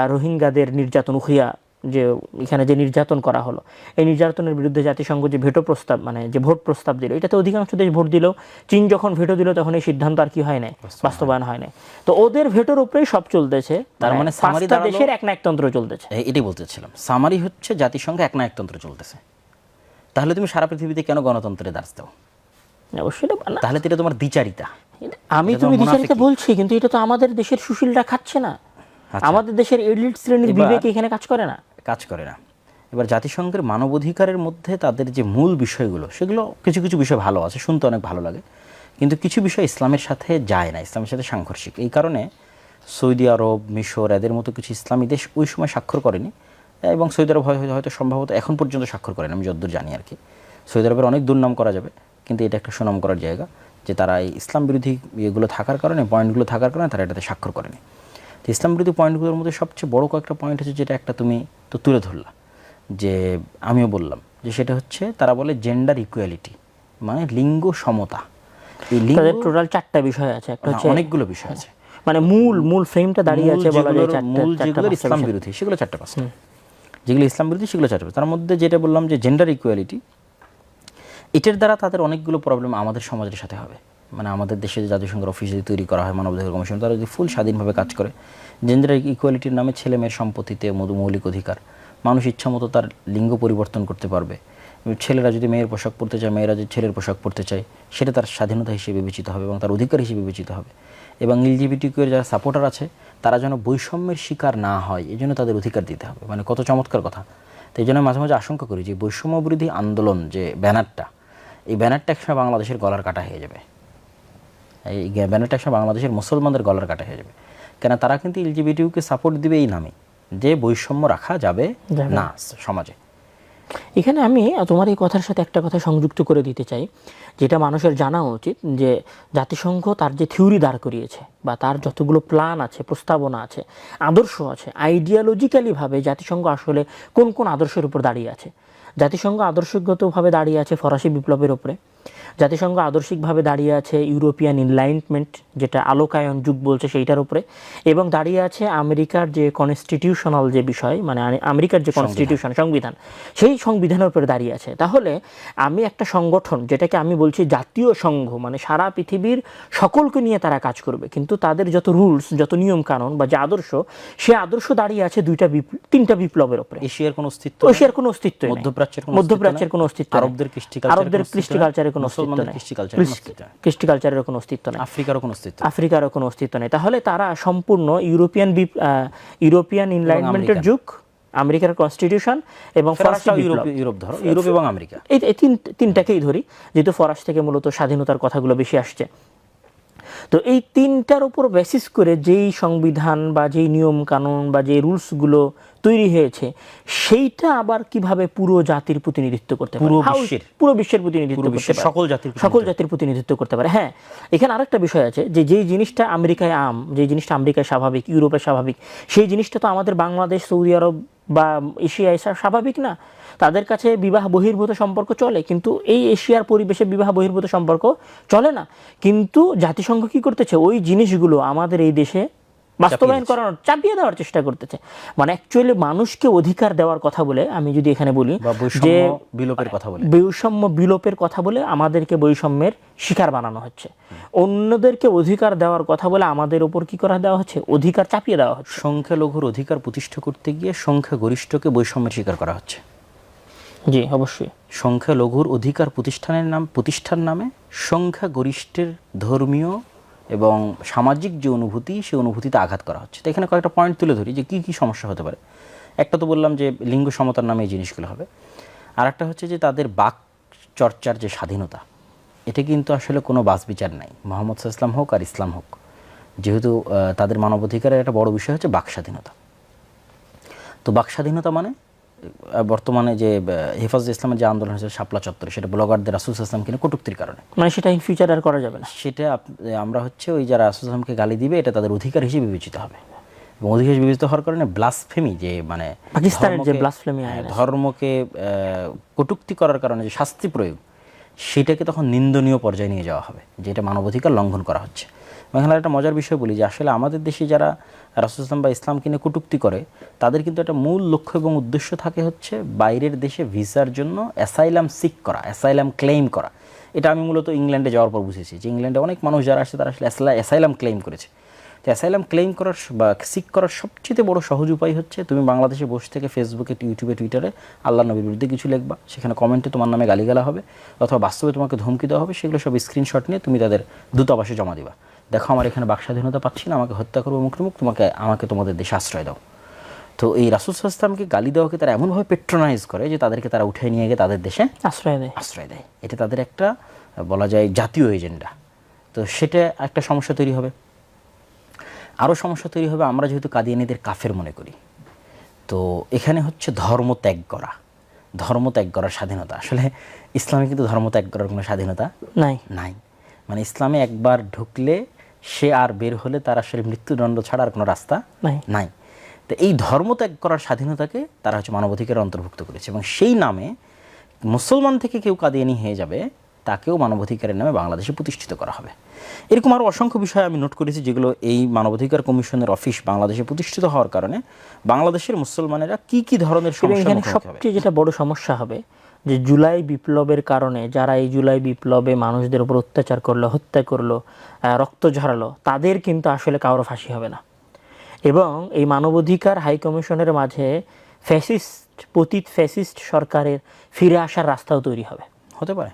রোহিঙ্গাদের নির্যাতন উখিয়া যে এখানে যে নির্যাতন করা হলো এই নির্যাতনের বিরুদ্ধে জাতিসংঘ যে ভেটো প্রস্তাব মানে যে ভোট প্রস্তাব দিল এটাতে অধিকাংশ দেশ ভোট দিলেও চীন যখন ভেটো দিল তখন এই সিদ্ধান্ত আর কি হয় নাই? বাস্তবায়ন হয় নাই। তো ওদের ভেটোর উপরেই সব চলতেছে। তার মানে দাঁড়ালো- দেশের এক নায়কতন্ত্র চলতেছে। এটাই বলতেছিলাম। সামারি হচ্ছে জাতিসংঘে একনায়কতন্ত্র চলতেছে। তাহলে তুমি সারা পৃথিবীতে কেন গণতন্ত্রের দাস দাও অবশ্যই তাহলে তো এটা তোমার দ্বিচারিতা। আমি তুমি মুনাফিকি। বিচারিতা বলছি কিন্তু এটা তো আমাদের দেশের সুশীলরা খাচ্ছে না। আচ্ছা। আমাদের দেশের এলিট শ্রেণির বিবেক এখানে কাজ করে না। কাজ করে না। এবার জাতিসংঘের মানবাধিকারের মধ্যে তাদের যে মূল বিষয়গুলো সেগুলো কিছু কিছু বিষয় ভালো আছে শুনতে অনেক ভালো লাগে। কিন্তু কিছু বিষয় ইসলামের সাথে যায় না ইসলামের সাথে সাংঘর্ষিক। এই কারণে সৌদি আরব মিশর এদের মতো কিছু ইসলামী দেশ ওই সময় স্বাক্ষর করেনি। এবং সৌদি আরব হয়- হয়তো সম্ভবত এখন পর্যন্ত স্বাক্ষর করেনি আমি যতদূর জানি আর কি। সৌদি আরবের অনেক দুর্নাম করা যাবে। কিন্তু এটা একটা সুনাম করার জায়গা যে তারা এই ইসলাম বিরোধী ইয়েগুলো থাকার কারণে পয়েন্টগুলো থাকার কারণে তারা এটাতে স্বাক্ষর করেনি। তো ইসলাম বিরোধী পয়েন্টগুলোর মধ্যে সবচেয়ে বড় কয়েকটা পয়েন্ট হচ্ছে যেটা একটা তুমি তো তুলে ধরলা যে আমিও বললাম যে সেটা হচ্ছে তারা বলে জেন্ডার ইকুয়ালিটি মানে লিঙ্গ সমতা। এই লিঙ্গ টোটাল চারটা বিষয় আছে একটা হচ্ছে অনেকগুলো বিষয় আছে। মানে মূল মূল ফ্রেমটা দাঁড়িয়ে আছে বলা যায় চারটা মূল যেগুলো ইসলাম বিরোধী সেগুলো চারটা পাঁচটা। যেগুলো ইসলাম বিরোধী সেগুলো চারটা তার মধ্যে যেটা বললাম যে জেন্ডার ইকুয়ালিটি এটার দ্বারা তাদের অনেকগুলো প্রবলেম আমাদের সমাজের সাথে হবে। মানে আমাদের দেশে যে জাতিসংঘের অফিস যদি তৈরি করা হয় মানবাধিকার কমিশন তারা যদি ফুল স্বাধীনভাবে কাজ করে। জেন্ডার ইকুয়ালিটির নামে ছেলে মেয়ের সম্পত্তিতে মৌলিক অধিকার। মানুষ ইচ্ছা মতো তার লিঙ্গ পরিবর্তন করতে পারবে। ছেলেরা যদি মেয়ের পোশাক পরতে চায়, মেয়েরা যদি ছেলের পোশাক পরতে চায়, সেটা তার স্বাধীনতা হিসেবে বিবেচিত হবে এবং তার অধিকার হিসেবে বিবেচিত হবে। এবং এলজিবিটিকিউ এর যারা সাপোর্টার আছে, তারা যেন বৈষম্যের শিকার না হয়, এই জন্য তাদের অধিকার দিতে হবে। মানে কত চমৎকার কথা। তো এই জন্য মাঝে মাঝে আশঙ্কা করি যে বৈষম্য বিরোধী আন্দোলন যে ব্যানারটা এই ব্যানারটা একসময় বাংলাদেশের গলার কাটা হয়ে যাবে। এই ব্যানারটা একসময় বাংলাদেশের মুসলমানদের গলার কাটা হয়ে যাবে। কেন তারা কিন্তু এলজিবিটিউকে সাপোর্ট দিবে এই নামে। যে বৈষম্য রাখা যাবে যাবে। না সমাজে। এখানে আমি তোমার এই কথার সাথে একটা কথা সংযুক্ত করে দিতে চাই যেটা মানুষের জানা উচিত যে জাতিসংঘ তার যে থিওরি দাঁড় করিয়েছে বা তার যতগুলো প্ল্যান আছে প্রস্তাবনা আছে আদর্শ আছে আইডিয়ালজিক্যালিভাবে জাতিসংঘ আসলে কোন কোন আদর্শের উপর দাঁড়িয়ে আছে। জাতিসংঘ আদর্শগতভাবে দাঁড়িয়ে আছে ফরাসি বিপ্লবের উপরে জাতিসংঘ আদর্শিকভাবে দাঁড়িয়ে আছে ইউরোপিয়ান ইনলাইনমেন্ট যেটা আলোকায়ন যুগ বলছে সেইটার উপরে এবং দাঁড়িয়ে আছে আমেরিকার যে কনস্টিটিউশনাল যে বিষয় মানে আমেরিকার যে কনস্টিটিউশন সংবিধান। সেই সংবিধানের উপরে দাঁড়িয়ে আছে। তাহলে আমি একটা সংগঠন যেটাকে আমি বলছি জাতীয় সংঘ মানে সারা পৃথিবীর সকলকে নিয়ে তারা কাজ করবে কিন্তু তাদের যত রুলস যত নিয়ম কানুন বা যে আদর্শ সে আদর্শ দাঁড়িয়ে আছে দুইটা তিনটা বিপ্লবের উপরে। এশিয়ার কোনো অস্তিত্ব এশিয়ার কোনো অস্তিত্ব মধ্যপ্রাচ্যের মধ্যপ্রাচ্যের কোনো অস্তিত্ব। আরবদের কৃষ্টি আরবদের কৃষ্টি কালচারের কোনো অস্তিত্ব নেই। কৃষ্টি কালচারের কোনো অস্তিত্ব নেই। আফ্রিকারও কোনো অস্তিত্ব আফ্রিকারও কোনো অস্তিত্ব নেই। তাহলে তারা সম্পূর্ণ ইউরোপিয়ান ইউরোপিয়ান ইনলাইনমেন্টের যুগ আমেরিকার কনস্টিটিউশন এবং ফরাসি ইউরোপ ইউরোপ ধরো ইউরোপ এবং আমেরিকা। এই এই তিন তিনটাকেই ধরি যেহেতু ফরাস থেকে মূলত স্বাধীনতার কথাগুলো বেশি আসছে। তো এই তিনটার উপর বেসিস করে যেই সংবিধান বা যেই নিয়ম কানুন বা যে রুলসগুলো তৈরি হয়েছে সেইটা আবার কীভাবে পুরো জাতির প্রতিনিধিত্ব করতে পারে? পুরো বিশ্বের। পুরো বিশ্বের প্রতিনিধিত্ব করতে পারে। সকল জাতির সকল জাতির প্রতিনিধিত্ব করতে পারে। হ্যাঁ এখানে আরেকটা বিষয় আছে যে যেই জিনিসটা আমেরিকায় আম যে জিনিসটা আমেরিকায় স্বাভাবিক ইউরোপে স্বাভাবিক সেই জিনিসটা তো আমাদের বাংলাদেশ সৌদি আরব বা এশিয়ায় স্বাভাবিক না। তাদের কাছে বিবাহ বহির্ভূত সম্পর্ক চলে কিন্তু এই এশিয়ার পরিবেশে বিবাহ বহির্ভূত সম্পর্ক চলে না। কিন্তু জাতিসংঘ কি করতেছে? ওই জিনিসগুলো আমাদের এই দেশে বাস্তবায়ন করানোর চাপিয়ে দেওয়ার চেষ্টা করতেছে। মানে অ্যাকচুয়ালি মানুষকে অধিকার দেওয়ার কথা বলে আমি যদি এখানে বলি যে বিলোপের কথা বলে। বৈষম্য বিলোপের কথা বলে আমাদেরকে বৈষম্যের শিকার বানানো হচ্ছে। অন্যদেরকে অধিকার দেওয়ার কথা বলে আমাদের উপর কি করা দেওয়া হচ্ছে? অধিকার চাপিয়ে দেওয়া হচ্ছে। সংখ্যালঘুর অধিকার প্রতিষ্ঠা করতে গিয়ে সংখ্যাগরিষ্ঠকে বৈষম্যের শিকার করা হচ্ছে। জি অবশ্যই। সংখ্যালঘুর অধিকার প্রতিষ্ঠানের নাম প্রতিষ্ঠান নামে সংখ্যাগরিষ্ঠের ধর্মীয় এবং সামাজিক যে অনুভূতি, সেই অনুভূতিতে আঘাত করা হচ্ছে। তো এখানে কয়েকটা পয়েন্ট তুলে ধরি যে কী কী সমস্যা হতে পারে। একটা তো বললাম যে লিঙ্গ সমতার নামে এই জিনিসগুলো হবে। আর একটা হচ্ছে যে তাদের বাক চর্চার যে স্বাধীনতা, এটা কিন্তু আসলে কোনো বাস বিচার নাই। মোহাম্মদ ইসলাম হোক আর ইসলাম হোক, যেহেতু তাদের মানবাধিকারের একটা বড় বিষয় হচ্ছে বাক স্বাধীনতা তো বাক স্বাধীনতা মানে? বর্তমানে যে আহ, হেফাজত ইসলামের যে আন্দোলন হয়েছে শাপলা চত্বরে সেটা ব্লগারদের রাসুল ইসলামকে নিয়ে কটুক্তির কারণে। মানে সেটা ইন ফিউচার আর করা যাবে না। সেটা আমরা হচ্ছে ওই যারা রাসুল ইসলামকে গালি দিবে এটা তাদের অধিকার হিসেবে বিবেচিত হবে। এবং অধিকার হিসেবে বিবেচিত হওয়ার কারণে ব্লাসফেমি যে মানে পাকিস্তানের যে হ্যাঁ, ধর্মকে আহ, কটূক্তি করার কারণে যে শাস্তি প্রয়োগ সেটাকে তখন নিন্দনীয় পর্যায়ে নিয়ে যাওয়া হবে যেটা মানবাধিকার লঙ্ঘন করা হচ্ছে। এখানে একটা মজার বিষয় বলি যে আসলে আমাদের দেশে যারা রাসুল ইসলাম বা ইসলামকে নিয়ে কটূক্তি করে, তাদের কিন্তু একটা মূল লক্ষ্য এবং উদ্দেশ্য থাকে হচ্ছে বাইরের দেশে ভিসার জন্য অ্যাসাইলাম সিক করা, অ্যাসাইলাম ক্লেম করা। এটা আমি মূলত ইংল্যান্ডে যাওয়ার পর বুঝেছি যে ইংল্যান্ডে অনেক মানুষ যারা আসছে তারা আসলে অ্যাসাইলাম ক্লেম করেছে। তো অ্যাসাইলাম ক্লেম করার বা সিক করার সবচেয়ে বড় সহজ উপায় হচ্ছে তুমি বাংলাদেশে বসে থেকে ফেসবুকে ইউটিউবে টুইটারে আল্লাহ নবীর বিরুদ্ধে কিছু লিখবা, সেখানে কমেন্টে তোমার নামে গালিগালা হবে অথবা বাস্তবে তোমাকে ধমকি দেওয়া হবে, সেগুলো সব স্ক্রিনশট নিয়ে তুমি তাদের দূতাবাসে জমা দিবা। দেখো আমার এখানে বাক স্বাধীনতা পাচ্ছি না আমাকে হত্যা করব মুখ মুখ তোমাকে আমাকে তোমাদের দেশে আশ্রয় দাও। তো এই রাসুল ইসলামকে গালি দেওয়াকে তারা এমনভাবে পেট্রোনাইজ করে যে তাদেরকে তারা উঠে নিয়ে গিয়ে তাদের দেশে আশ্রয় দেয়। আশ্রয় দেয়। এটা তাদের একটা বলা যায় জাতীয় এজেন্ডা। তো সেটা একটা সমস্যা তৈরি হবে। আরও সমস্যা তৈরি হবে আমরা যেহেতু কাদিয়ানিদের কাফের মনে করি তো এখানে হচ্ছে ধর্ম ত্যাগ করা। ধর্ম ত্যাগ করার স্বাধীনতা। আসলে ইসলামে কিন্তু ধর্ম ত্যাগ করার কোনো স্বাধীনতা নাই। নাই। মানে ইসলামে একবার ঢুকলে সে আর বের হলে তার আসলে মৃত্যুদণ্ড ছাড়া আর কোনো রাস্তা নাই। নাই। তো এই ধর্ম ত্যাগ করার স্বাধীনতাকে তারা হচ্ছে মানবাধিকারে অন্তর্ভুক্ত করেছে এবং সেই নামে মুসলমান থেকে কেউ কাদিয়ানি হয়ে যাবে তাকেও মানবাধিকারের নামে বাংলাদেশে প্রতিষ্ঠিত করা হবে। এরকম আরও অসংখ্য বিষয় আমি নোট করেছি যেগুলো এই মানবাধিকার কমিশনের অফিস বাংলাদেশে প্রতিষ্ঠিত হওয়ার কারণে বাংলাদেশের মুসলমানেরা কি কি ধরনের হবে? সবচেয়ে যেটা বড় সমস্যা হবে যে জুলাই বিপ্লবের কারণে যারা এই জুলাই বিপ্লবে মানুষদের উপর অত্যাচার করল হত্যা করল রক্ত ঝরালো তাদের কিন্তু আসলে কারও ফাঁসি হবে না। এবং এই মানবাধিকার হাইকমিশনের মাঝে ফ্যাসিস্ট পতিত ফ্যাসিস্ট সরকারের ফিরে আসার রাস্তাও তৈরি হবে। হতে পারে।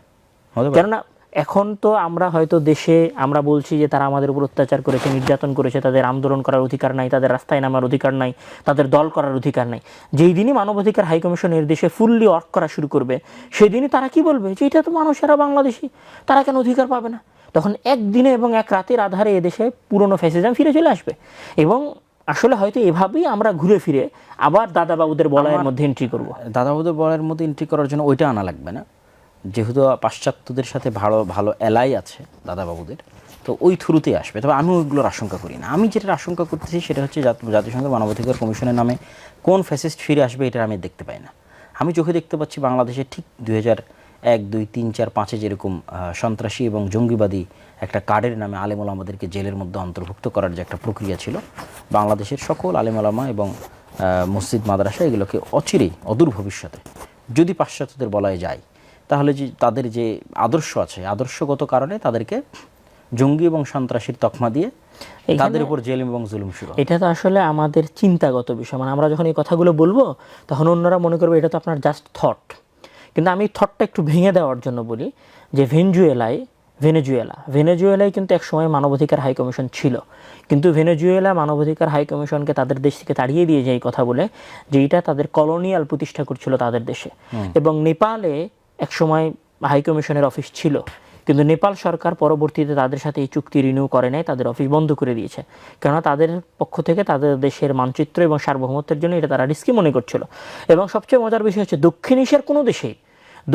কেননা এখন তো আমরা হয়তো দেশে আমরা বলছি যে তারা আমাদের উপর অত্যাচার করেছে নির্যাতন করেছে তাদের আন্দোলন করার অধিকার নাই তাদের রাস্তায় নামার অধিকার নাই তাদের দল করার অধিকার নাই। যেই দিনই মানবাধিকার হাই কমিশনের দেশে ফুললি ওয়ার্ক করা শুরু করবে সেই দিনই তারা কি বলবে যে এটা তো মানুষেরা বাংলাদেশি তারা কেন অধিকার পাবে না? তখন একদিনে এবং এক রাতের আধারে এদেশে পুরনো ফ্যাসিজম ফিরে চলে আসবে। এবং আসলে হয়তো এভাবেই আমরা ঘুরে ফিরে আবার দাদাবাবুদের বলয়ের মধ্যে এন্ট্রি করব। দাদাবাবুদের বলের মধ্যে এন্ট্রি করার জন্য ওইটা আনা লাগবে না। যেহেতু পাশ্চাত্যদের সাথে ভালো ভালো এলাই আছে দাদাবাবুদের, তো ওই থ্রুতে আসবে। তবে আমি ওইগুলোর আশঙ্কা করি না। আমি যেটা আশঙ্কা করতেছি সেটা হচ্ছে জাত- জাতিসংঘের মানবাধিকার কমিশনের নামে কোন ফ্যাসিস্ট ফিরে আসবে এটা আমি দেখতে পাই না। আমি চোখে দেখতে পাচ্ছি বাংলাদেশে ঠিক দুই হাজার এক, দুই, তিন, চার, পাঁচে যেরকম সন্ত্রাসী এবং জঙ্গিবাদী একটা কার্ডের নামে আলেমুল আমাদেরকে জেলের মধ্যে অন্তর্ভুক্ত করার যে একটা প্রক্রিয়া ছিল, বাংলাদেশের সকল আলেমালামা এবং মসজিদ মাদ্রাসা এগুলোকে অচিরেই, অদূর ভবিষ্যতে যদি পাশ্চাত্যদের বলায় যায় তাহলে যে তাদের যে আদর্শ আছে আদর্শগত কারণে তাদেরকে জঙ্গি এবং সন্ত্রাসীর তকমা দিয়ে তাদের উপর জেলিম এবং জুলুম শুরু এটা তো আসলে আমাদের চিন্তাগত বিষয়। মানে আমরা যখন এই কথাগুলো বলব তখন অন্যরা মনে করবে এটা তো আপনার জাস্ট থট কিন্তু আমি থটটা একটু ভেঙে দেওয়ার জন্য বলি যে ভেনজুয়েলায় ভেনেজুয়েলা ভেনেজুয়েলায় কিন্তু এক সময় মানবাধিকার হাই কমিশন ছিল। কিন্তু ভেনেজুয়েলা মানবাধিকার হাই কমিশনকে তাদের দেশ থেকে তাড়িয়ে দিয়ে যায় এই কথা বলে যে এটা তাদের কলোনিয়াল প্রতিষ্ঠা করছিল তাদের দেশে। এবং নেপালে এক সময় হাই কমিশনের অফিস ছিল। কিন্তু নেপাল সরকার পরবর্তীতে তাদের সাথে এই চুক্তি রিনিউ করে নাই তাদের অফিস বন্ধ করে দিয়েছে। কেননা তাদের পক্ষ থেকে তাদের দেশের মানচিত্র এবং সার্বভৌমত্বের জন্য এটা তারা রিস্কি মনে করছিল। এবং সবচেয়ে মজার বিষয় হচ্ছে দক্ষিণ এশিয়ার কোনো দেশেই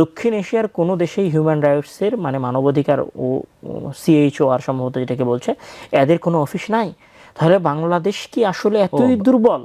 দক্ষিণ এশিয়ার কোনো দেশেই হিউম্যান রাইটসের মানে মানবাধিকার ও সিএইচও আর সম্ভবত যেটাকে বলছে এদের কোনো অফিস নাই। তাহলে বাংলাদেশ কি আসলে এতই দুর্বল?